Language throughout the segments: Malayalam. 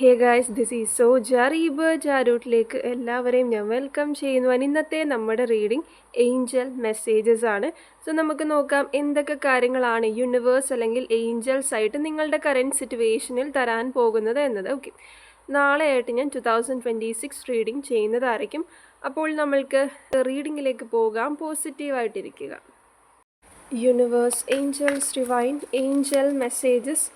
Hey guys this is so ജാറീബ് ജാരൂട്ടിലേക്ക് എല്ലാവരെയും ഞാൻ വെൽക്കം ചെയ്യുന്നു. ആൻഡ് ഇന്നത്തെ നമ്മുടെ റീഡിംഗ് ഏഞ്ചൽ മെസ്സേജസ് ആണ്. സോ നമുക്ക് നോക്കാം എന്തൊക്കെ കാര്യങ്ങളാണ് യൂണിവേഴ്സ് അല്ലെങ്കിൽ ഏഞ്ചൽസ് ആയിട്ട് നിങ്ങളുടെ കറന്റ് സിറ്റുവേഷനിൽ തരാൻ പോകുന്നത് എന്നത്. ഓക്കെ നാളെ ആയിട്ട് ഞാൻ two thousand twenty six reading ചെയ്യുന്നതായിരിക്കും. അപ്പോൾ നമ്മൾക്ക് റീഡിങ്ങിലേക്ക് പോകാം. പോസിറ്റീവായിട്ടിരിക്കുക universe angels divine angel messages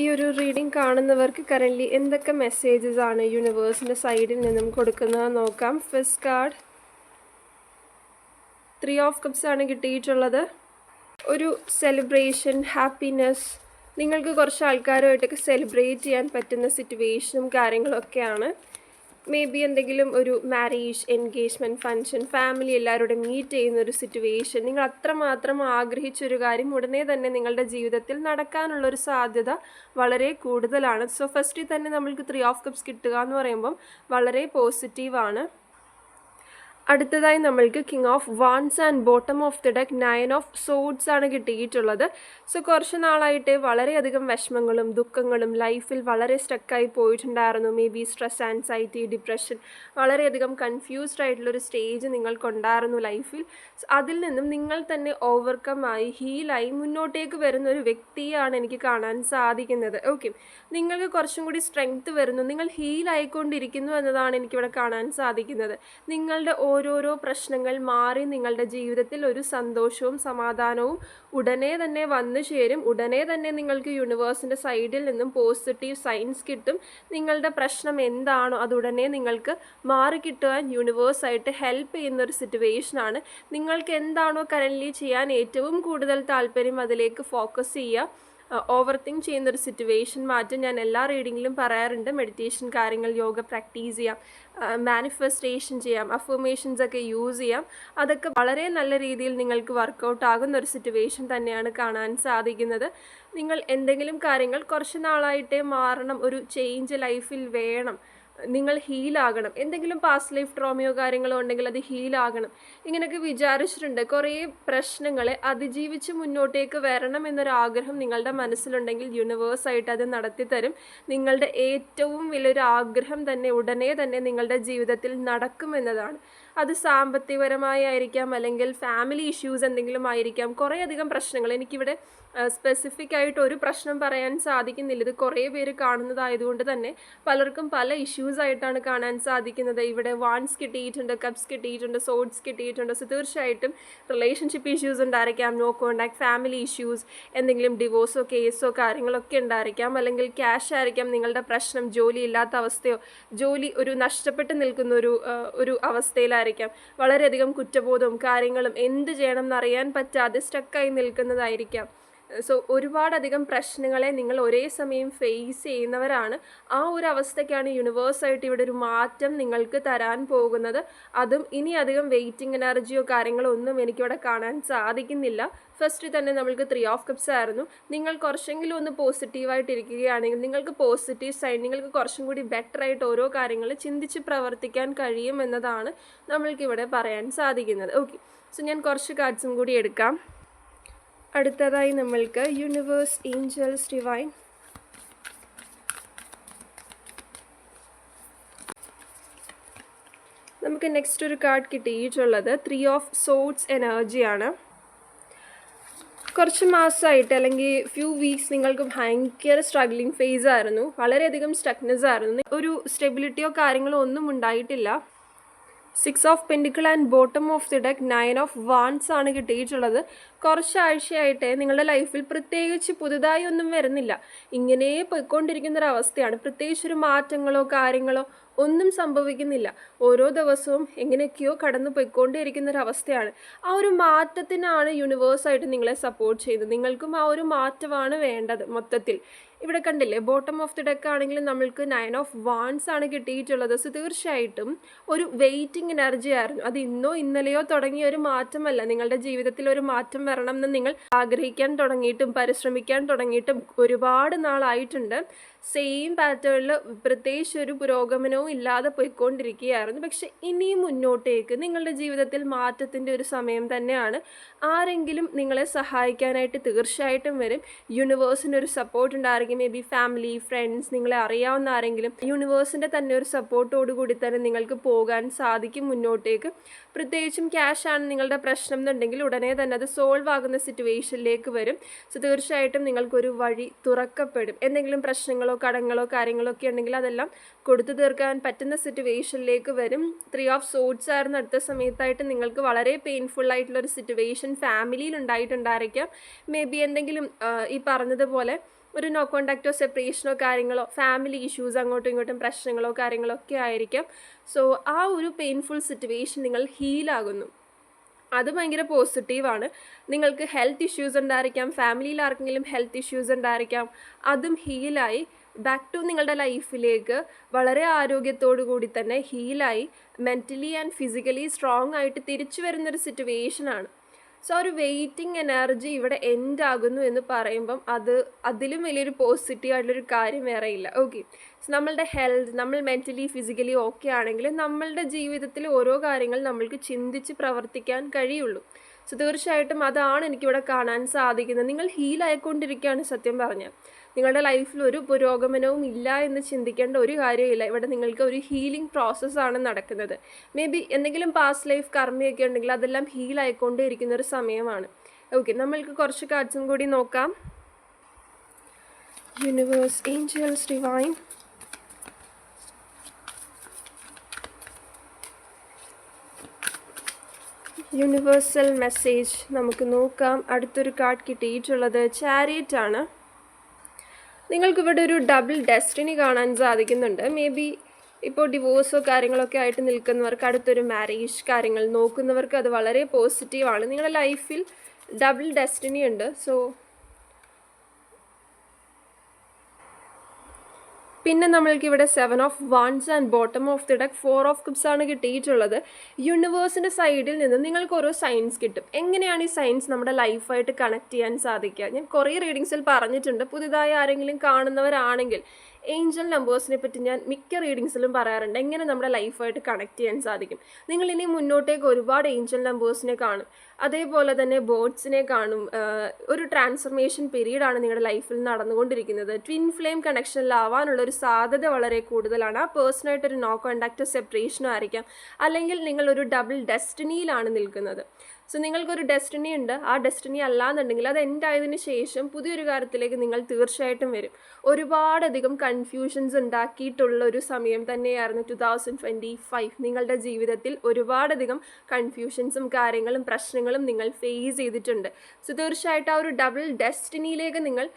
ഈ ഒരു റീഡിംഗ് കാണുന്നവർക്ക് കറന്റ്ലി എന്തൊക്കെ മെസ്സേജസ് ആണ് യൂണിവേഴ്സിന്റെ സൈഡിൽ നിന്നും കൊടുക്കുന്നത് നോക്കാം. First card three of cups ആണ് കിട്ടിയിട്ടുള്ളത്. ഒരു സെലിബ്രേഷൻ ഹാപ്പിനെസ് നിങ്ങൾക്ക് കുറച്ച് ആൾക്കാരുമായിട്ടൊക്കെ സെലിബ്രേറ്റ് ചെയ്യാൻ പറ്റുന്ന സിറ്റുവേഷനും കാര്യങ്ങളൊക്കെയാണ്. മേ ബി എന്തെങ്കിലും ഒരു മാരേജ് എൻഗേജ്മെന്റ് ഫങ്ഷൻ ഫാമിലി എല്ലാവരോടും മീറ്റ് ചെയ്യുന്ന ഒരു സിറ്റുവേഷൻ നിങ്ങൾ അത്രമാത്രം ആഗ്രഹിച്ചൊരു കാര്യം ഉടനെ തന്നെ നിങ്ങളുടെ ജീവിതത്തിൽ നടക്കാനുള്ളൊരു സാധ്യത വളരെ കൂടുതലാണ്. സോ ഫസ്റ്റിൽ തന്നെ നമ്മൾക്ക് ത്രീ ഓഫ് കപ്സ് കിട്ടുക എന്ന് പറയുമ്പം വളരെ പോസിറ്റീവാണ് അടുത്തതായി നമ്മൾക്ക് king of wands and bottom of the deck nine of swords ആണ് കിട്ടിയിട്ടുള്ളത്. സോ കുറച്ച് നാളായിട്ട് വളരെയധികം വിഷമങ്ങളും ദുഃഖങ്ങളും ലൈഫിൽ വളരെ സ്റ്റക്കായി പോയിട്ടുണ്ടായിരുന്നു. May be stress anxiety depression വളരെയധികം കൺഫ്യൂസ്ഡ് ആയിട്ടുള്ളൊരു സ്റ്റേജ് നിങ്ങൾക്കുണ്ടായിരുന്നു ലൈഫിൽ അതിൽ നിന്നും നിങ്ങൾ തന്നെ ഓവർകം ആയി ഹീലായി മുന്നോട്ടേക്ക് വരുന്ന ഒരു വ്യക്തിയാണ് എനിക്ക് കാണാൻ സാധിക്കുന്നത്. ഓക്കെ നിങ്ങൾക്ക് കുറച്ചും കൂടി സ്ട്രെങ്ത് വരുന്നു. നിങ്ങൾ ഹീലായിക്കൊണ്ടിരിക്കുന്നു എന്നതാണ് എനിക്കിവിടെ കാണാൻ സാധിക്കുന്നത്. നിങ്ങളുടെ ഓരോരോ പ്രശ്നങ്ങൾ മാറി നിങ്ങളുടെ ജീവിതത്തിൽ ഒരു സന്തോഷവും സമാധാനവും ഉടനെ തന്നെ വന്നു ചേരും. ഉടനെ തന്നെ നിങ്ങൾക്ക് യൂണിവേഴ്സിന്റെ സൈഡിൽ നിന്നും പോസിറ്റീവ് സൈൻസ് കിട്ടും. നിങ്ങളുടെ പ്രശ്നം എന്താണോ അത് നിങ്ങൾക്ക് മാറി കിട്ടുവാൻ യൂണിവേഴ്സായിട്ട് ഹെൽപ്പ് ചെയ്യുന്ന ഒരു സിറ്റുവേഷനാണ് നിങ്ങൾക്ക് എന്താണോ കറന്റ്ലി ചെയ്യാൻ ഏറ്റവും കൂടുതൽ താല്പര്യം അതിലേക്ക് ഫോക്കസ് ചെയ്യുക. ഓവർ തിങ്ക് ചെയ്യുന്നൊരു സിറ്റുവേഷൻ മാറ്റം ഞാൻ എല്ലാ റീഡിങ്ങിലും പറയാറുണ്ട്. മെഡിറ്റേഷൻ കാര്യങ്ങൾ യോഗ പ്രാക്ടീസ് ചെയ്യാം. മാനിഫെസ്റ്റേഷൻ ചെയ്യാം. അഫർമേഷൻസ് ഒക്കെ യൂസ് ചെയ്യാം. അതൊക്കെ വളരെ നല്ല രീതിയിൽ നിങ്ങൾക്ക് വർക്കൗട്ട് ആകുന്ന ഒരു സിറ്റുവേഷൻ തന്നെയാണ് കാണാൻ സാധിക്കുന്നത്. നിങ്ങൾ എന്തെങ്കിലും കാര്യങ്ങൾ കുറച്ച് നാളായിട്ടേ മാറണം. ഒരു ചേഞ്ച് ലൈഫിൽ വേണം. നിങ്ങൾ ഹീലാകണം എന്തെങ്കിലും പാസ്റ്റ് ലൈഫ് ട്രോമയോ കാര്യങ്ങളോ ഉണ്ടെങ്കിൽ അത് ഹീലാകണം ഇങ്ങനെയൊക്കെ വിചാരിച്ചിട്ടുണ്ട്. കുറേ പ്രശ്നങ്ങളെ അതിജീവിച്ച് മുന്നോട്ടേക്ക് വരണം എന്നൊരാഗ്രഹം നിങ്ങളുടെ മനസ്സിലുണ്ടെങ്കിൽ യൂണിവേഴ്സായിട്ട് അത് നടത്തി തരും. നിങ്ങളുടെ ഏറ്റവും വലിയൊരു ആഗ്രഹം തന്നെ ഉടനെ തന്നെ നിങ്ങളുടെ ജീവിതത്തിൽ നടക്കുമെന്നതാണ് അത് സാമ്പത്തികപരമായി ആയിരിക്കാം അല്ലെങ്കിൽ ഫാമിലി ഇഷ്യൂസ് എന്തെങ്കിലും ആയിരിക്കാം കുറേയധികം പ്രശ്നങ്ങൾ. എനിക്കിവിടെ സ്പെസിഫിക് ആയിട്ട് ഒരു പ്രശ്നം പറയാൻ സാധിക്കുന്നില്ല. ഇത് കുറേ പേര് കാണുന്നതായതുകൊണ്ട് തന്നെ പലർക്കും പല ഇഷ്യൂസ് ആയിട്ടാണ് കാണാൻ സാധിക്കുന്നത്. ഇവിടെ വാൻസ് കിട്ടിയിട്ടുണ്ട് കപ്സ് കിട്ടിയിട്ടുണ്ട് സോഡ്സ് കിട്ടിയിട്ടുണ്ട്. സോ തീർച്ചയായിട്ടും റിലേഷൻഷിപ്പ് ഇഷ്യൂസ് ഉണ്ടായിരിക്കാം നോ കോണ്ടാക്ട് ഫാമിലി ഇഷ്യൂസ് എന്തെങ്കിലും ഡിവോഴ്സോ കേസോ കാര്യങ്ങളൊക്കെ ഉണ്ടായിരിക്കാം. അല്ലെങ്കിൽ ക്യാഷ് ആയിരിക്കാം നിങ്ങളുടെ പ്രശ്നം ജോലി ഇല്ലാത്ത അവസ്ഥയോ ജോലി ഒരു നഷ്ടപ്പെട്ട് നിൽക്കുന്ന ഒരു ഒരു അവസ്ഥയിലായിരിക്കാം. വളരെയധികം കുറ്റബോധവും കാര്യങ്ങളും എന്ത് ചെയ്യണം എന്നറിയാൻ പറ്റാതെ സ്റ്റക്കായി നിൽക്കുന്നതായിരിക്കാം. സോ ഒരുപാടധികം പ്രശ്നങ്ങളെ നിങ്ങൾ ഒരേ സമയം ഫേസ് ചെയ്യുന്നവരാണ്. ആ ഒരു അവസ്ഥയ്ക്കാണ് യൂണിവേഴ്സായിട്ട് ഇവിടെ ഒരു മാറ്റം നിങ്ങൾക്ക് തരാൻ പോകുന്നത്. അതും ഇനി അധികം വെയിറ്റിംഗ് എനർജിയോ കാര്യങ്ങളോ ഒന്നും എനിക്കിവിടെ കാണാൻ സാധിക്കുന്നില്ല. ഫസ്റ്റ് തന്നെ നമ്മൾക്ക് ത്രീ ഓഫ് കപ്സ് ആയിരുന്നു. നിങ്ങൾ കുറച്ചെങ്കിലും ഒന്ന് പോസിറ്റീവായിട്ട് ഇരിക്കുകയാണെങ്കിൽ നിങ്ങൾക്ക് പോസിറ്റീവ് സൈൻ നിങ്ങൾക്ക് കുറച്ചും കൂടി ബെറ്റർ ആയിട്ട് ഓരോ കാര്യങ്ങൾ ചിന്തിച്ച് പ്രവർത്തിക്കാൻ കഴിയും എന്നതാണ് നമ്മൾക്കിവിടെ പറയാൻ സാധിക്കുന്നത്. ഓക്കെ സോ ഞാൻ കുറച്ച് കാർഡ്സും കൂടി എടുക്കാം. അടുത്തതായി നമ്മൾക്ക് യൂണിവേഴ്സ് ഏഞ്ചൽസ് ഡിവൈൻ നമുക്ക് നെക്സ്റ്റ് ഒരു കാർഡ് കിട്ടിയിട്ടുള്ളത് ത്രീ ഓഫ് സോട്സ് എനർജിയാണ് കുറച്ച് മാസമായിട്ട് അല്ലെങ്കിൽ ഫ്യൂ വീക്സ് നിങ്ങൾക്ക് ഭയങ്കര സ്ട്രഗ്ലിംഗ് ഫേസ് ആയിരുന്നു. വളരെയധികം സ്റ്റക്നെസ് ആയിരുന്നു. ഒരു സ്റ്റെബിലിറ്റിയോ കാര്യങ്ങളോ ഒന്നും ഉണ്ടായിട്ടില്ല. Six of pentacles and bottom of the deck nine of wands ആണ് കിട്ടിയിട്ടുള്ളത്. കുറച്ചാഴ്ചയായിട്ട് നിങ്ങളുടെ ലൈഫിൽ പ്രത്യേകിച്ച് പുതുതായി ഒന്നും വരുന്നില്ല. ഇങ്ങനെ പോയിക്കൊണ്ടിരിക്കുന്ന ഒരു അവസ്ഥയാണ് പ്രത്യേകിച്ച് ഒരു മാറ്റങ്ങളോ കാര്യങ്ങളോ ഒന്നും സംഭവിക്കുന്നില്ല. ഓരോ ദിവസവും എങ്ങനെയൊക്കെയോ കടന്നു പോയിക്കൊണ്ടേയിരിക്കുന്ന ഒരു അവസ്ഥയാണ് ആ ഒരു മാറ്റത്തിനാണ് യൂണിവേഴ്സായിട്ട് നിങ്ങളെ സപ്പോർട്ട് ചെയ്യുന്നത് നിങ്ങൾക്കും ആ ഒരു മാറ്റമാണ് വേണ്ടത് മൊത്തത്തിൽ. ഇവിടെ കണ്ടില്ലേ ബോട്ടം ഓഫ് ദി ഡെക്ക് ആണെങ്കിൽ നമ്മൾക്ക് നയൻ ഓഫ് വാൺസ് ആണ് കിട്ടിയിട്ടുള്ളത്. സോ തീർച്ചയായിട്ടും ഒരു വെയിറ്റിംഗ് എനർജി ആയിരുന്നു. അത് ഇന്നോ ഇന്നലെയോ തുടങ്ങിയ ഒരു മാറ്റമല്ല. നിങ്ങളുടെ ജീവിതത്തിൽ ഒരു മാറ്റം വരണം എന്ന് നിങ്ങൾ ആഗ്രഹിക്കാൻ തുടങ്ങിയിട്ടും പരിശ്രമിക്കാൻ തുടങ്ങിയിട്ടും ഒരുപാട് നാളായിട്ടുണ്ട്. സെയിം പാറ്റേണിൽ പ്രത്യേകിച്ച് ഒരു പുരോഗമനവും ഇല്ലാതെ പോയിക്കൊണ്ടിരിക്കുകയായിരുന്നു. പക്ഷെ ഇനിയും മുന്നോട്ടേക്ക് നിങ്ങളുടെ ജീവിതത്തിൽ മാറ്റത്തിന്റെ ഒരു സമയം തന്നെയാണ്. ആരെങ്കിലും നിങ്ങളെ സഹായിക്കാനായിട്ട് തീർച്ചയായിട്ടും വരും. യൂണിവേഴ്സിന്റെ ഒരു സപ്പോർട്ട് ഉണ്ടായിരിക്കും. മേ ബി ഫാമിലി ഫ്രണ്ട്സ് നിങ്ങളെ അറിയാവുന്ന ആരെങ്കിലും യൂണിവേഴ്സിന്റെ തന്നെ ഒരു സപ്പോർട്ടോടു കൂടി തന്നെ നിങ്ങൾക്ക് പോകാൻ സാധിക്കും മുന്നോട്ടേക്ക്. പ്രത്യേകിച്ചും ക്യാഷാണ് നിങ്ങളുടെ പ്രശ്നം എന്നുണ്ടെങ്കിൽ ഉടനെ തന്നെ അത് സോൾവ് ആകുന്ന സിറ്റുവേഷനിലേക്ക് വരും. സോ തീർച്ചയായിട്ടും നിങ്ങൾക്കൊരു വഴി തുറക്കപ്പെടും. എന്തെങ്കിലും പ്രശ്നങ്ങളോ കടങ്ങളോ കാര്യങ്ങളോ ഒക്കെ ഉണ്ടെങ്കിൽ അതെല്ലാം കൊടുത്തു തീർക്കാൻ പറ്റുന്ന സിറ്റുവേഷനിലേക്ക് വരും. ത്രീ ഓഫ് സോഡ്സ് ആയിരുന്ന അടുത്ത സമയത്തായിട്ട് നിങ്ങൾക്ക് വളരെ പെയിൻഫുൾ ആയിട്ടുള്ള ഒരു സിറ്റുവേഷൻ ഫാമിലിയിൽ ഉണ്ടായിട്ടുണ്ടായിരിക്കാം. മേ ബി എന്തെങ്കിലും ഈ പറഞ്ഞതുപോലെ ഒരു നോ കോണ്ടാക്റ്റോ സെപ്പറേഷനോ കാര്യങ്ങളോ ഫാമിലി ഇഷ്യൂസ് അങ്ങോട്ടും ഇങ്ങോട്ടും പ്രശ്നങ്ങളോ കാര്യങ്ങളോ ഒക്കെ ആയിരിക്കാം. സോ ആ ഒരു പെയിൻഫുൾ സിറ്റുവേഷൻ നിങ്ങൾ ഹീലാകുന്നു അത് ഭയങ്കര പോസിറ്റീവാണ് നിങ്ങൾക്ക് ഹെൽത്ത് ഇഷ്യൂസ് ഉണ്ടായിരിക്കാം. ഫാമിലിയിൽ ആർക്കെങ്കിലും ഹെൽത്ത് ഇഷ്യൂസ് ഉണ്ടായിരിക്കാം. അതും ഹീലായി ബാക്ക് ടു നിങ്ങളുടെ ലൈഫിലേക്ക് വളരെ ആരോഗ്യത്തോടു കൂടി തന്നെ ഹീലായി മെന്റലി ആൻഡ് ഫിസിക്കലി സ്ട്രോങ് ആയിട്ട് തിരിച്ചു വരുന്നൊരു സിറ്റുവേഷനാണ് സോ ഒരു വെയിറ്റിംഗ് എനർജി ഇവിടെ എൻഡ് ആകുന്നു എന്ന് പറയുമ്പം അത് അതിലും വലിയൊരു പോസിറ്റീവ് ആയിട്ടുള്ളൊരു കാര്യം വേറെ ഇല്ല. ഓക്കെ സോ നമ്മളുടെ ഹെൽത്ത് നമ്മൾ മെന്റലി ഫിസിക്കലി ഓക്കെ ആണെങ്കിൽ നമ്മളുടെ ജീവിതത്തിൽ ഓരോ കാര്യങ്ങൾ നമ്മൾക്ക് ചിന്തിച്ച് പ്രവർത്തിക്കാൻ കഴിയുള്ളൂ. സോ തീർച്ചയായിട്ടും അതാണ് എനിക്കിവിടെ കാണാൻ സാധിക്കുന്നത്. നിങ്ങൾ ഹീലായിക്കൊണ്ടിരിക്കുകയാണ് സത്യം പറഞ്ഞാൽ. നിങ്ങളുടെ ലൈഫിൽ ഒരു പുരോഗമനവും ഇല്ല എന്ന് ചിന്തിക്കേണ്ട ഒരു കാര്യമില്ല. ഇവിടെ നിങ്ങൾക്ക് ഒരു ഹീലിംഗ് പ്രോസസ്സാണ് നടക്കുന്നത്. മേ ബി എന്തെങ്കിലും പാസ്റ്റ് ലൈഫ് കർമ്മയൊക്കെ ഉണ്ടെങ്കിൽ അതെല്ലാം ഹീലായിക്കൊണ്ടേ ഇരിക്കുന്ന ഒരു സമയമാണ്. ഓക്കെ നമ്മൾക്ക് കുറച്ച് കാർഡ്സും കൂടി നോക്കാം. Universe angels divine universal message നമുക്ക് നോക്കാം. അടുത്തൊരു കാർഡ് കിട്ടിയിട്ടുള്ളത് ചാരിയറ്റ് ആണ്. നിങ്ങൾക്കിവിടെ ഒരു ഡബിൾ ഡെസ്റ്റിനി കാണാൻ സാധിക്കുന്നുണ്ട്. മേ ബി ഇപ്പോൾ ഡിവോഴ്സോ കാര്യങ്ങളൊക്കെ ആയിട്ട് നിൽക്കുന്നവർക്ക് അടുത്തൊരു മാരേജ് കാര്യങ്ങൾ നോക്കുന്നവർക്ക് അത് വളരെ പോസിറ്റീവാണ് നിങ്ങളുടെ ലൈഫിൽ ഡബിൾ ഡെസ്റ്റിനി ഉണ്ട്. സോ പിന്നെ നമ്മൾക്ക് ഇവിടെ seven of wands and bottom of the deck four of cups ആണ് കിട്ടിയിട്ടുള്ളത്. യൂണിവേഴ്സിന്റെ സൈഡിൽ നിന്ന് നിങ്ങൾക്ക് ഓരോ സയൻസ് കിട്ടും. എങ്ങനെയാണ് ഈ സയൻസ് നമ്മുടെ ലൈഫായിട്ട് കണക്ട് ചെയ്യാൻ സാധിക്കുക? ഞാൻ കുറേ റീഡിങ്സിൽ പറഞ്ഞിട്ടുണ്ട്. പുതുതായി ആരെങ്കിലും കാണുന്നവരാണെങ്കിൽ ഏഞ്ചൽ നമ്പേഴ്സിനെ പറ്റി ഞാൻ മിക്ക റീഡിങ്സിലും പറയാറുണ്ട്. എങ്ങനെ നമ്മുടെ ലൈഫായിട്ട് കണക്ട് ചെയ്യാൻ സാധിക്കും. നിങ്ങൾ ഇനി മുന്നോട്ടേക്ക് ഒരുപാട് ഏഞ്ചൽ നമ്പേഴ്സിനെ കാണും. അതേപോലെ തന്നെ ബോർഡ്സിനെ കാണും. ഒരു ട്രാൻസ്ഫർമേഷൻ പീരീഡാണ് നിങ്ങളുടെ ലൈഫിൽ നടന്നുകൊണ്ടിരിക്കുന്നത്. ട്വിൻ ഫ്ലെയിം കണക്ഷനിലാവാനുള്ള ഒരു സാധ്യത വളരെ കൂടുതലാണ്. ആ പേഴ്സണായിട്ടൊരു നോ കോണ്ടാക്റ്റ് സെപ്പറേഷനും ആയിരിക്കാം. അല്ലെങ്കിൽ നിങ്ങൾ ഒരു ഡബിൾ ഡെസ്റ്റിനിയിലാണ് നിൽക്കുന്നത്. സോ നിങ്ങൾക്കൊരു ഡെസ്റ്റിനി ഉണ്ട്. ആ ഡെസ്റ്റിനി അല്ലാന്നുണ്ടെങ്കിൽ അത് എൻഡ് ആയതിനു ശേഷം പുതിയൊരു കാര്യത്തിലേക്ക് നിങ്ങൾ തീർച്ചയായിട്ടും വരും. ഒരുപാടധികം കൺഫ്യൂഷൻസ് ഉണ്ടാക്കിയിട്ടുള്ള ഒരു സമയം തന്നെയായിരുന്നു ടു തൗസൻഡ് ട്വന്റി ഫൈവ് നിങ്ങളുടെ ജീവിതത്തിൽ ഒരുപാടധികം കൺഫ്യൂഷൻസും കാര്യങ്ങളും പ്രശ്നങ്ങളും നിങ്ങൾ ഫേസ് ചെയ്തിട്ടുണ്ട്. സോ തീർച്ചയായിട്ടും ആ ഒരു ഡബിൾ ഡെസ്റ്റിനിയിലേക്ക് നിങ്ങൾ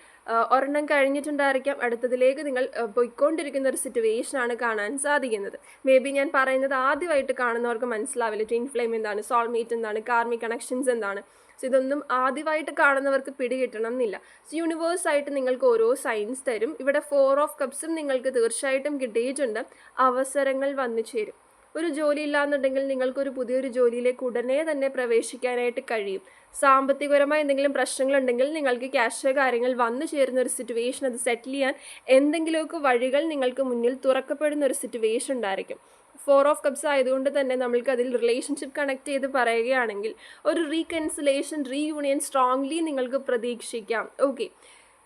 ഒരെണ്ണം കഴിഞ്ഞിട്ടുണ്ടായിരിക്കാം. അടുത്തതിലേക്ക് നിങ്ങൾ പോയിക്കൊണ്ടിരിക്കുന്ന ഒരു സിറ്റുവേഷനാണ് കാണാൻ സാധിക്കുന്നത്. മേ ബി ഞാൻ പറയുന്നത് ആദ്യമായിട്ട് കാണുന്നവർക്ക് മനസ്സിലാവില്ല. ട്വിൻ ഫ്ലെയിം എന്താണ് സോൾമേറ്റ് എന്താണ് കാർമി കണക്ഷൻസ് എന്താണ്. സോ ഇതൊന്നും ആദ്യമായിട്ട് കാണുന്നവർക്ക് പിടികിട്ടണം എന്നില്ല സോ യൂണിവേഴ്സായിട്ട് നിങ്ങൾക്ക് ഓരോ സയൻസ് തരും. ഇവിടെ ഫോർ ഓഫ് കപ്സും നിങ്ങൾക്ക് തീർച്ചയായിട്ടും കിട്ടിയിട്ടുണ്ട്. അവസരങ്ങൾ വന്നു ചേരും. ഒരു ജോലി ഇല്ലാന്നുണ്ടെങ്കിൽ നിങ്ങൾക്കൊരു പുതിയൊരു ജോലിയിലേക്ക് ഉടനെ തന്നെ പ്രവേശിക്കാനായിട്ട് കഴിയും. സാമ്പത്തികപരമായ എന്തെങ്കിലും പ്രശ്നങ്ങളുണ്ടെങ്കിൽ നിങ്ങൾക്ക് ക്യാഷ് കാര്യങ്ങൾ വന്നു ചേരുന്ന ഒരു സിറ്റുവേഷൻ അത് സെറ്റിൽ ചെയ്യാൻ എന്തെങ്കിലുമൊക്കെ വഴികൾ നിങ്ങൾക്ക് മുന്നിൽ തുറക്കപ്പെടുന്ന ഒരു സിറ്റുവേഷൻ ഉണ്ടായിരിക്കും. ഫോർ ഓഫ് കപ്സ് ആയതുകൊണ്ട് തന്നെ നമ്മൾക്ക് അതിൽ റിലേഷൻഷിപ്പ് കണക്ട് ചെയ്ത് പറയുകയാണെങ്കിൽ ഒരു റീകൺസിലേഷൻ റീയൂണിയൻ സ്ട്രോങ്ലി നിങ്ങൾക്ക് പ്രതീക്ഷിക്കാം. ഓക്കെ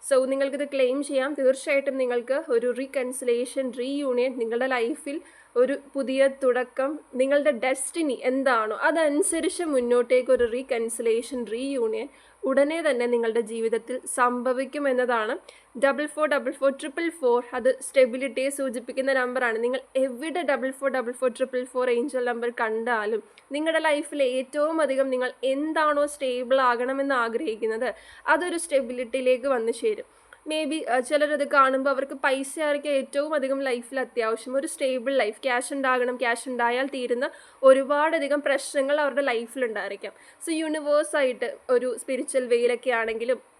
സോ നിങ്ങൾക്കിത് ക്ലെയിം ചെയ്യാം. തീർച്ചയായിട്ടും നിങ്ങൾക്ക് ഒരു റീകൺസിലേഷൻ റീയൂണിയൻ നിങ്ങളുടെ ലൈഫിൽ ഒരു പുതിയ തുടക്കം. നിങ്ങളുടെ ഡെസ്റ്റിനി എന്താണോ അതനുസരിച്ച് മുന്നോട്ടേക്ക് ഒരു റീകൺസിലേഷൻ റീയൂണിയൻ ഉടനെ തന്നെ നിങ്ങളുടെ ജീവിതത്തിൽ സംഭവിക്കും എന്നതാണ്. Double four double four triple four അത് സ്റ്റെബിലിറ്റിയെ സൂചിപ്പിക്കുന്ന നമ്പറാണ് നിങ്ങൾ എവിടെ double four double four triple four angel number കണ്ടാലും നിങ്ങളുടെ ലൈഫിൽ ഏറ്റവും അധികം നിങ്ങൾ എന്താണോ സ്റ്റേബിൾ ആകണമെന്ന് ആഗ്രഹിക്കുന്നത് അതൊരു സ്റ്റെബിലിറ്റിയിലേക്ക് വന്നു ചേരും. മേ ബി ചിലരത് കാണുമ്പോൾ അവർക്ക് പൈസ ആയിരിക്കും ഏറ്റവും അധികം ലൈഫിൽ അത്യാവശ്യം. ഒരു സ്റ്റേബിൾ ലൈഫ് ക്യാഷ് ഉണ്ടാകണം ക്യാഷ് ഉണ്ടായാൽ തീരുന്ന ഒരുപാടധികം പ്രശ്നങ്ങൾ അവരുടെ ലൈഫിൽ ഉണ്ടായിരിക്കാം. സോ യൂണിവേഴ്സായിട്ട് ഒരു സ്പിരിച്വൽ വേയിലൊക്കെ ആണെങ്കിലും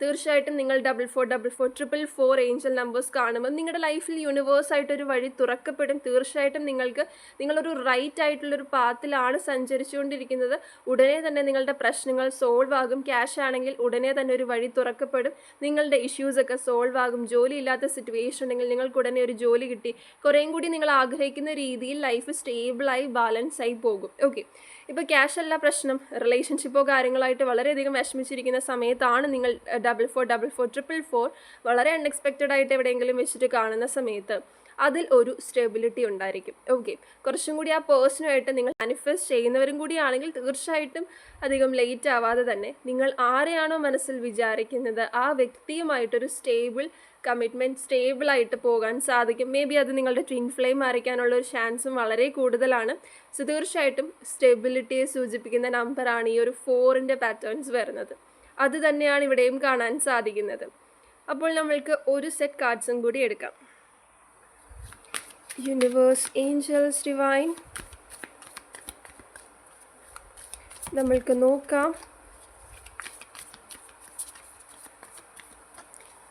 തീർച്ചയായിട്ടും നിങ്ങൾ double four double four triple four angel numbers കാണുമ്പോൾ നിങ്ങളുടെ ലൈഫിൽ യൂണിവേഴ്സായിട്ടൊരു വഴി തുറക്കപ്പെടും. തീർച്ചയായിട്ടും നിങ്ങൾക്ക് നിങ്ങളൊരു റൈറ്റ് ആയിട്ടുള്ളൊരു പാത്തിലാണ് സഞ്ചരിച്ചുകൊണ്ടിരിക്കുന്നത്. ഉടനെ തന്നെ നിങ്ങളുടെ പ്രശ്നങ്ങൾ സോൾവ് ആകും. ക്യാഷ് ആണെങ്കിൽ ഉടനെ തന്നെ ഒരു വഴി തുറക്കപ്പെടും. നിങ്ങളുടെ ഇഷ്യൂസൊക്കെ സോൾവ് ആകും. ജോലി ഇല്ലാത്ത സിറ്റുവേഷൻ ഉണ്ടെങ്കിൽ നിങ്ങൾക്ക് ഉടനെ ഒരു ജോലി കിട്ടി. കുറേയും കൂടി നിങ്ങൾ ആഗ്രഹിക്കുന്ന രീതിയിൽ ലൈഫ് സ്റ്റേബിളായി ബാലൻസ് ആയി പോകും. ഓക്കെ ഇപ്പോൾ ക്യാഷ് അല്ല പ്രശ്നം. റിലേഷൻഷിപ്പോ കാര്യങ്ങളായിട്ട് വളരെയധികം വിഷമിച്ചിരിക്കുന്ന സമയത്താണ് നിങ്ങൾ double four double four triple four വളരെ അൺഎക്സ്പെക്റ്റഡ് ആയിട്ട് എവിടെയെങ്കിലും വെച്ചിട്ട് കാണുന്ന സമയത്ത്. അതിൽ ഒരു സ്റ്റെബിലിറ്റി ഉണ്ടായിരിക്കും. ഓക്കെ കുറച്ചും കൂടി ആ പേഴ്സണുമായിട്ട് നിങ്ങൾ മാനിഫെസ്റ്റ് ചെയ്യുന്നവരും കൂടിയാണെങ്കിൽ തീർച്ചയായിട്ടും അധികം ലേറ്റ് ആവാതെ തന്നെ നിങ്ങൾ ആരെയാണോ മനസ്സിൽ വിചാരിക്കുന്നത് ആ വ്യക്തിയുമായിട്ടൊരു സ്റ്റേബിൾ കമ്മിറ്റ്മെന്റ് സ്റ്റേബിളായിട്ട് പോകാൻ സാധിക്കും. മേ ബി അത് നിങ്ങളുടെ ട്വിൻ ഫ്ലെയിം മാറിക്കാനുള്ള ഒരു ചാൻസും വളരെ കൂടുതലാണ്. സോ തീർച്ചയായിട്ടും സ്റ്റെബിലിറ്റിയെ സൂചിപ്പിക്കുന്ന നമ്പറാണ് ഈ ഒരു ഫോറിന്റെ പാറ്റേൺസ് വരുന്നത്. അത് തന്നെയാണ് ഇവിടെയും കാണാൻ സാധിക്കുന്നത്. അപ്പോൾ നമ്മൾക്ക് ഒരു സെറ്റ് കാർഡ്സും കൂടി എടുക്കാം. യൂണിവേഴ്സ് ഏഞ്ചൽസ് ഡിവൈൻ നമ്മൾക്ക് നോക്കാം.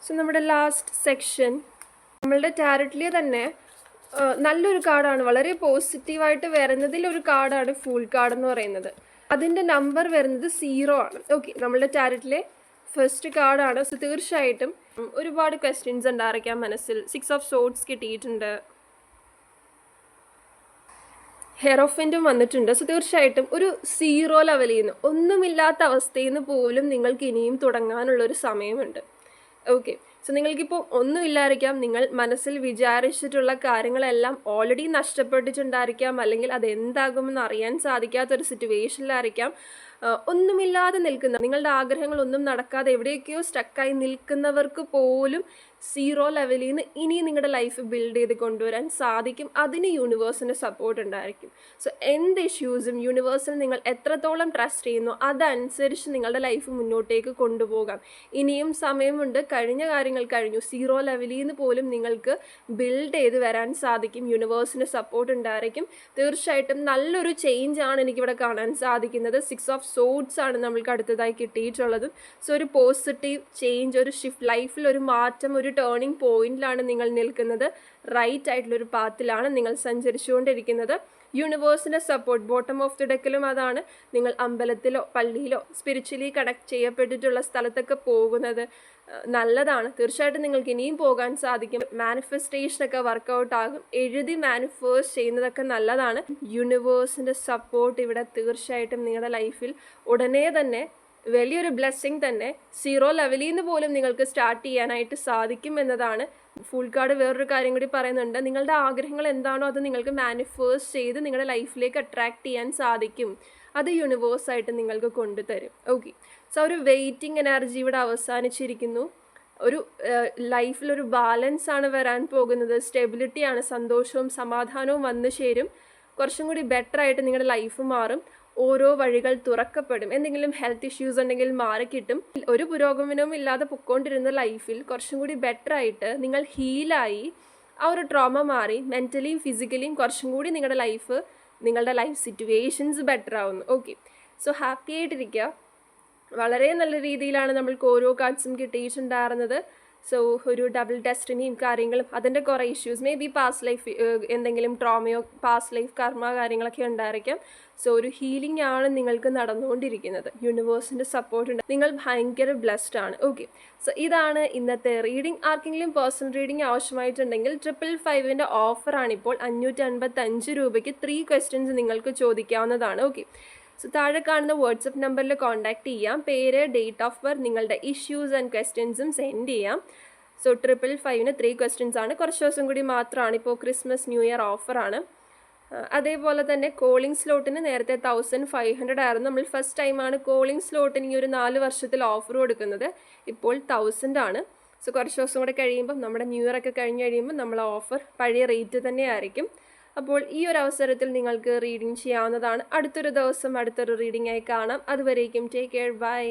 സോ നമ്മുടെ ലാസ്റ്റ് സെക്ഷൻ നമ്മളുടെ ടാരറ്റിലെ തന്നെ നല്ലൊരു കാർഡാണ് വളരെ പോസിറ്റീവായിട്ട് വരുന്നതിൽ ഒരു കാർഡാണ് ഫുൾ കാർഡ് എന്ന് പറയുന്നത്. അതിന്റെ നമ്പർ വരുന്നത് സീറോ ആണ്. ഓക്കെ നമ്മളുടെ ടാരറ്റിലെ ഫസ്റ്റ് കാർഡാണ് സോ തീർച്ചയായിട്ടും ഒരുപാട് ക്വസ്റ്റ്യൻസ് ഉണ്ടായിരിക്കാം മനസ്സിൽ. സിക്സ് ഓഫ് സോട്ട്സ് കിട്ടിയിട്ടുണ്ട്. ഹെറോഫിന്റും വന്നിട്ടുണ്ട്. സോ തീർച്ചയായിട്ടും ഒരു സീറോ ലെവലിൽ നിന്ന് ഒന്നുമില്ലാത്ത അവസ്ഥയിൽ നിന്ന് പോലും നിങ്ങൾക്ക് ഇനിയും തുടങ്ങാനുള്ളൊരു സമയമുണ്ട്. ഓക്കെ സോ നിങ്ങൾക്കിപ്പോൾ ഒന്നുമില്ലായിരിക്കാം. നിങ്ങൾ മനസ്സിൽ വിചാരിച്ചിട്ടുള്ള കാര്യങ്ങളെല്ലാം ഓൾറെഡി നഷ്ടപ്പെട്ടിട്ടുണ്ടായിരിക്കാം. അല്ലെങ്കിൽ അതെന്താകുമെന്ന് അറിയാൻ സാധിക്കാത്തൊരു സിറ്റുവേഷനിലായിരിക്കാം ഒന്നുമില്ലാതെ നിൽക്കുന്ന നിങ്ങളുടെ ആഗ്രഹങ്ങളൊന്നും നടക്കാതെ എവിടെയൊക്കെയോ സ്റ്റക്കായി നിൽക്കുന്നവർക്ക് പോലും സീറോ ലെവലിൽ നിന്ന് ഇനി നിങ്ങളുടെ ലൈഫ് ബിൽഡ് ചെയ്ത് കൊണ്ടുവരാൻ സാധിക്കും. അതിന് യൂണിവേഴ്സിന്റെ സപ്പോർട്ട് ഉണ്ടായിരിക്കും. സോ എന്ത് ഇഷ്യൂസും യൂണിവേഴ്സിൽ നിങ്ങൾ എത്രത്തോളം ട്രസ്റ്റ് ചെയ്യുന്നു അതനുസരിച്ച് നിങ്ങളുടെ ലൈഫ് മുന്നോട്ടേക്ക് കൊണ്ടുപോകാം. ഇനിയും സമയമുണ്ട്. കഴിഞ്ഞ കാര്യങ്ങൾ കഴിഞ്ഞു. സീറോ ലെവലിൽ നിന്ന് പോലും നിങ്ങൾക്ക് ബിൽഡ് ചെയ്ത് വരാൻ സാധിക്കും. യൂണിവേഴ്സിന്റെ സപ്പോർട്ട് ഉണ്ടായിരിക്കും. തീർച്ചയായിട്ടും നല്ലൊരു ചേഞ്ച് ആണ് എനിക്കിവിടെ കാണാൻ സാധിക്കുന്നത്. സിക്സ് ഓഫ് സോഡ്സ് ആണ് നമ്മൾക്ക് അടുത്തതായി കിട്ടിയിട്ടുള്ളത്. സോ ഒരു പോസിറ്റീവ് ചേഞ്ച് ഒരു ഷിഫ്റ്റ് ലൈഫിൽ ഒരു മാറ്റം ഒരു ടേണിംഗ് പോയിന്റിലാണ് നിങ്ങൾ നിൽക്കുന്നത്. റൈറ്റ് ആയിട്ടുള്ളൊരു പാത്തിലാണ് നിങ്ങൾ സഞ്ചരിച്ചുകൊണ്ടിരിക്കുന്നത്. യൂണിവേഴ്സിന്റെ സപ്പോർട്ട് ബോട്ടം ഓഫ് ദി ഡെക്കിലും അതാണ് നിങ്ങൾ അമ്പലത്തിലോ പള്ളിയിലോ സ്പിരിച്വലി കണക്ട് ചെയ്യപ്പെട്ടിട്ടുള്ള സ്ഥലത്തൊക്കെ പോകുന്നത്. നല്ലതാണ്. തീർച്ചയായിട്ടും നിങ്ങൾക്ക് ഇനിയും പോകാൻ സാധിക്കും. മാനിഫെസ്റ്റേഷനൊക്കെ വർക്കൗട്ട് ആകും. എഴുതി മാനിഫേസ്റ്റ് ചെയ്യുന്നതൊക്കെ നല്ലതാണ്. യൂണിവേഴ്സിന്റെ സപ്പോർട്ട് ഇവിടെ തീർച്ചയായിട്ടും നിങ്ങളുടെ ലൈഫിൽ ഉടനെ തന്നെ വലിയൊരു ബ്ലെസ്സിങ് തന്നെ സീറോ ലെവലിൽ നിന്ന് പോലും നിങ്ങൾക്ക് സ്റ്റാർട്ട് ചെയ്യാനായിട്ട് സാധിക്കും എന്നതാണ്. ഫുൾ കാർഡ് വേറൊരു കാര്യം കൂടി പറയുന്നുണ്ട്. നിങ്ങളുടെ ആഗ്രഹങ്ങൾ എന്താണോ അത് നിങ്ങൾക്ക് മാനിഫേസ്റ്റ് ചെയ്ത് നിങ്ങളുടെ ലൈഫിലേക്ക് അട്രാക്ട് ചെയ്യാൻ സാധിക്കും. അത് യൂണിവേഴ്സായിട്ട് നിങ്ങൾക്ക് കൊണ്ടുതരും. ഓക്കെ സോ ഒരു വെയിറ്റിംഗ് എനർജി ഇവിടെ അവസാനിച്ചിരിക്കുന്നു. ഒരു ലൈഫിലൊരു ബാലൻസ് ആണ് വരാൻ പോകുന്നത്. സ്റ്റെബിലിറ്റിയാണ് സന്തോഷവും സമാധാനവും വന്നു ചേരും. കുറച്ചും കൂടി ബെറ്റർ ആയിട്ട് നിങ്ങളുടെ ലൈഫ് മാറും. ഓരോ വഴികൾ തുറക്കപ്പെടും. എന്തെങ്കിലും ഹെൽത്ത് ഇഷ്യൂസ് ഉണ്ടെങ്കിൽ മാറിക്കിട്ടും. ഒരു പുരോഗമനവും ഇല്ലാതെ പൊക്കോണ്ടിരുന്ന ലൈഫിൽ കുറച്ചും കൂടി ബെറ്റർ ആയിട്ട് നിങ്ങൾ ഹീലായി ആ ഒരു ട്രോമ മാറി മെന്റലിയും ഫിസിക്കലിയും കുറച്ചും കൂടി നിങ്ങളുടെ ലൈഫ് നിങ്ങളുടെ ലൈഫ് സിറ്റുവേഷൻസ് ബെറ്റർ ആവുന്നു. ഓക്കെ സോ ഹാപ്പി ആയിട്ടിരിക്കുക. വളരെ നല്ല രീതിയിലാണ് നമ്മൾക്ക് ഓരോ കാർഡ്സും കിട്ടിയിട്ടുണ്ടായിരുന്നത്. സോ ഒരു ഡബിൾ ഡെസ്റ്റിനിയും കാര്യങ്ങളും അതിന്റെ കുറേ issues may be past life എന്തെങ്കിലും ട്രോമയോ പാസ്റ്റ് ലൈഫ് കർമ്മ കാര്യങ്ങളൊക്കെ ഉണ്ടായിരിക്കാം. സോ ഒരു ഹീലിംഗ് ആണ് നിങ്ങൾക്ക് നടന്നുകൊണ്ടിരിക്കുന്നത്. യൂണിവേഴ്സിന്റെ സപ്പോർട്ട് ഉണ്ട്. നിങ്ങൾ ഭയങ്കര ബ്ലെസ്ഡ് ആണ്. ഓക്കെ സോ ഇതാണ് ഇന്നത്തെ റീഡിംഗ് ആർക്കെങ്കിലും പേഴ്സണൽ റീഡിംഗ് ആവശ്യമായിട്ടുണ്ടെങ്കിൽ ട്രിപ്പിൾ ഫൈവിന്റെ ഓഫറാണിപ്പോൾ അഞ്ഞൂറ്റി അൻപത്തഞ്ച് രൂപയ്ക്ക് ത്രീ ക്വസ്റ്റ്യൻസ് നിങ്ങൾക്ക് ചോദിക്കാവുന്നതാണ്. ഓക്കെ സോ താഴെ കാണുന്ന വാട്സപ്പ് നമ്പറിൽ കോൺടാക്റ്റ് ചെയ്യാം. പേര് ഡേറ്റ് ഓഫ് ബർത്ത് നിങ്ങളുടെ ഇഷ്യൂസ് ആൻഡ് ക്വസ്റ്റ്യൻസും സെൻഡ് ചെയ്യാം. സോ ട്രിപ്പിൾ ഫൈവിന് ത്രീ ക്വസ്റ്റ്യൻസ് ആണ്. കുറച്ച് ദിവസം കൂടി മാത്രമാണ് ഇപ്പോൾ ക്രിസ്മസ് ന്യൂ ഇയർ ഓഫറാണ് അതേപോലെ തന്നെ കോളിംഗ് സ്ലോട്ടിന് നേരത്തെ തൗസൻഡ് ഫൈവ് ഹൺഡ്രഡ് ആയിരുന്നു. നമ്മൾ ഫസ്റ്റ് ടൈമാണ് കോളിംഗ് സ്ലോട്ടിന് ഈ ഒരു നാല് വർഷത്തിൽ ഓഫർ കൊടുക്കുന്നത്. ഇപ്പോൾ തൗസൻഡ് ആണ്. സോ കുറച്ച് ദിവസം കൂടെ കഴിയുമ്പോൾ നമ്മുടെ ന്യൂ ഇയർ ഒക്കെ കഴിഞ്ഞ് കഴിയുമ്പോൾ നമ്മൾ ഓഫർ പഴയ റേറ്റ് തന്നെയായിരിക്കും. അപ്പോൾ ഈ ഒരു അവസരത്തിൽ നിങ്ങൾക്ക് റീഡിംഗ് ചെയ്യാവുന്നതാണ്. അടുത്തൊരു ദിവസം അടുത്തൊരു റീഡിംഗ് ആയി കാണാം. അതുവരേക്കും ടേക്ക് കെയർ ബൈ